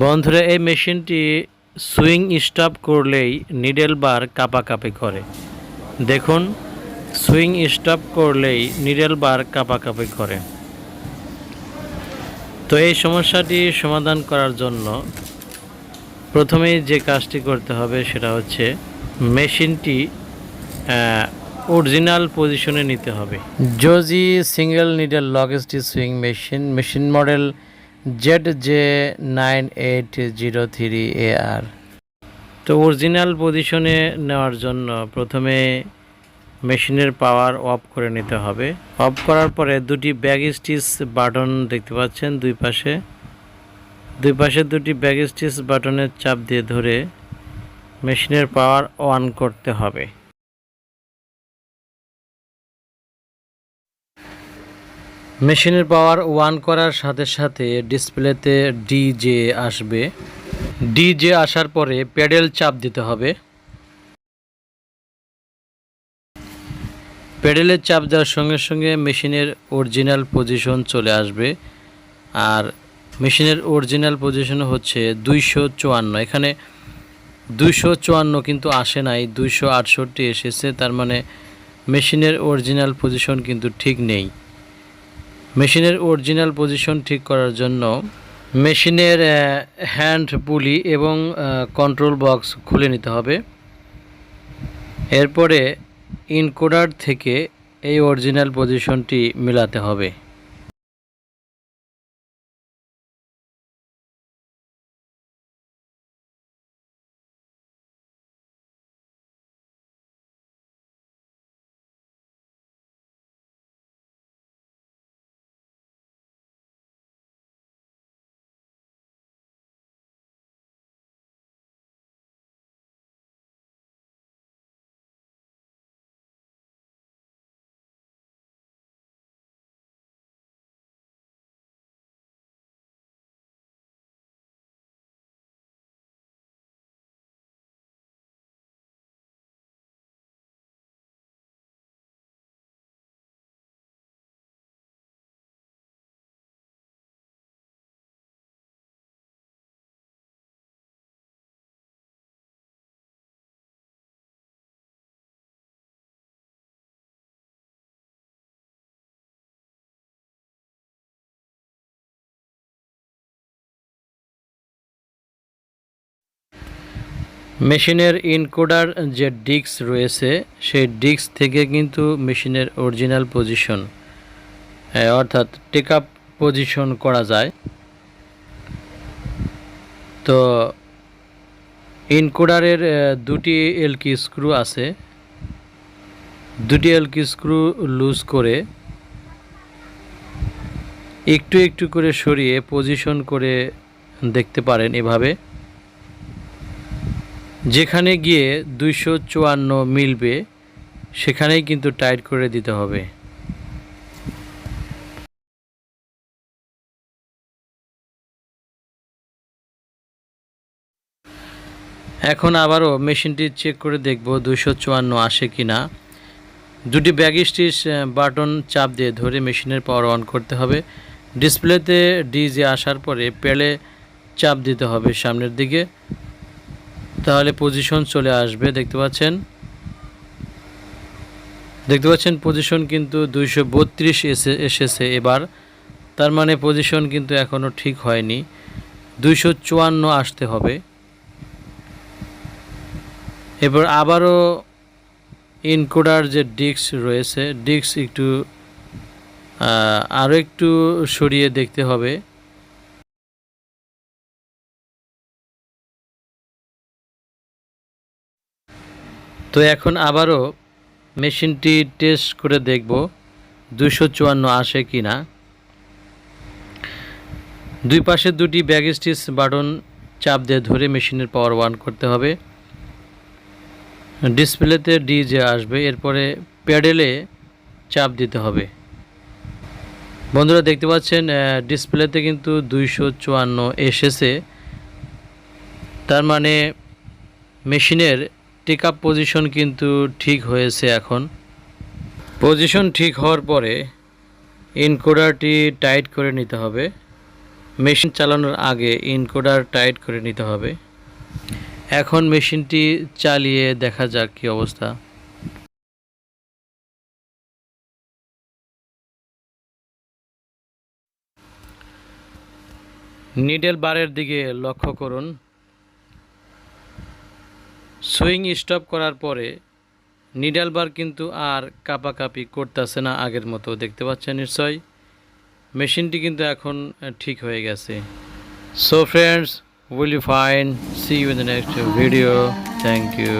বন্ধুরা, এই মেশিনটি সুইং স্টপ করলেই নিডেল বার কাঁপাকাঁপি করে। দেখুন, সুইং স্টপ করলেই নিডেল বার কাঁপাকাঁপি করে। তো এই সমস্যাটি সমাধান করার জন্য প্রথমেই যে কাজটি করতে হবে সেটা হচ্ছে মেশিনটি অরিজিনাল পজিশনে নিতে হবে। জোজি single needle লগেস্টি sewing machine machine model Z J nine eight zero three A R তো অরিজিনাল পজিশনে নেওয়ার জন্য প্রথমে মেশিনের পাওয়ার অফ করে নিতে হবে। অফ করার পরে দুটি ব্যাগ স্টিচ বাটন দেখতে পাচ্ছেন দুই পাশে। দুই পাশে দুটি ব্যাগ স্টিচ বাটনের চাপ দিয়ে ধরে মেশিনের পাওয়ার অন করতে হবে। মেশিনের পাওয়ার ওয়ান করার সাথে সাথে ডিসপ্লেতে ডিজে আসবে। ডিজে আসার পরে প্যাডেল চাপ দিতে হবে। প্যাডেলের চাপ দেওয়ার সঙ্গে সঙ্গে মেশিনের অরিজিনাল পজিশন চলে আসবে। আর মেশিনের অরিজিনাল পজিশন হচ্ছে দুইশো চুয়ান্ন। এখানে দুইশো চুয়ান্ন কিন্তু আসে নাই, দুইশো আটষট্টি এসেছে, তার মানে মেশিনের অরিজিনাল পজিশন কিন্তু ঠিক নেই। মেশিনের অরিজিনাল পজিশন ঠিক করার জন্য মেশিনের হ্যান্ড পুলি এবং কন্ট্রোল বক্স খুলে নিতে হবে। এরপরে ইনকোডার থেকে এই অরিজিনাল পজিশনটি মেলাতে হবে। মেশিনের ইনকোডার যে ডিস্ক রয়েছে, সেই ডিস্ক থেকে কিন্তু মেশিনের অরিজিনাল পজিশন অর্থাৎ টেক আপ পজিশন করা যায়। তো ইনকোডারের দুটি এলকি স্ক্রু আছে। দুটি এলকি স্ক্রু লুজ করে একটু একটু করে সরিয়ে পজিশন করে দেখতে পারেন এভাবে। যেখানে গিয়ে দুইশো চুয়ান্ন মিলবে, সেখানেই কিন্তু টাইট করে দিতে হবে। এখন আবারও মেশিনটি চেক করে দেখব দুইশো চুয়ান্ন আসে কি না। দুটি ব্যাগ বাটন চাপ দিয়ে ধরে মেশিনের পাওয়ার অন করতে হবে। ডিসপ্লেতে ডিজে আসার পরে পেলে চাপ দিতে হবে সামনের দিকে। তাহলে পজিশন চলে আসবে, দেখতে পাচ্ছেন? দেখতে পাচ্ছেন পজিশন কিন্তু দুইশো বত্রিশ এসে, এসেছে এবার। তার মানে পজিশন কিন্তু এখনও ঠিক হয়নি। দুইশো চুয়ান্ন আসতে হবে। এবার আবারও ইনকোডার যে ডিস্ক রয়েছে, ডিস্ক একটু আরও একটু সরিয়ে দেখতে হবে। তো এখন আবারও মেশিনটি টেস্ট করে দেখব দুশো চুয়ান্ন আসে কি না। দুই পাশে দুটি ব্যাগ স্টিচ বাটন চাপ দিয়ে ধরে মেশিনের পাওয়ার ওয়ান করতে হবে। ডিসপ্লেতে ডিজে আসবে, এরপরে প্যাডেলে চাপ দিতে হবে। বন্ধুরা দেখতে পাচ্ছেন ডিসপ্লেতে কিন্তু দুইশো চুয়ান্ন এসেছে। তার মানে মেশিনের টেক আপ পজিশন কিন্তু ঠিক হয়েছে এখন। পজিশন ঠিক হওয়ার পরে ইনকোডারটি টাইট করে নিতে হবে। মেশিন চালানোর আগে ইনকোডার টাইট করে নিতে হবে। এখন মেশিনটি চালিয়ে দেখা যাক কী অবস্থা। নিডেল বারের দিকে লক্ষ্য করুন। সুইং স্টপ করার পরে নিডাল বার কিন্তু আর কাপাকাপি করতেছে না আগের মতো, দেখতে পাচ্ছেন নিশ্চয় মেশিনটি কিন্তু এখন ঠিক হয়ে গেছে। So friends will you fine see you in the next video thank you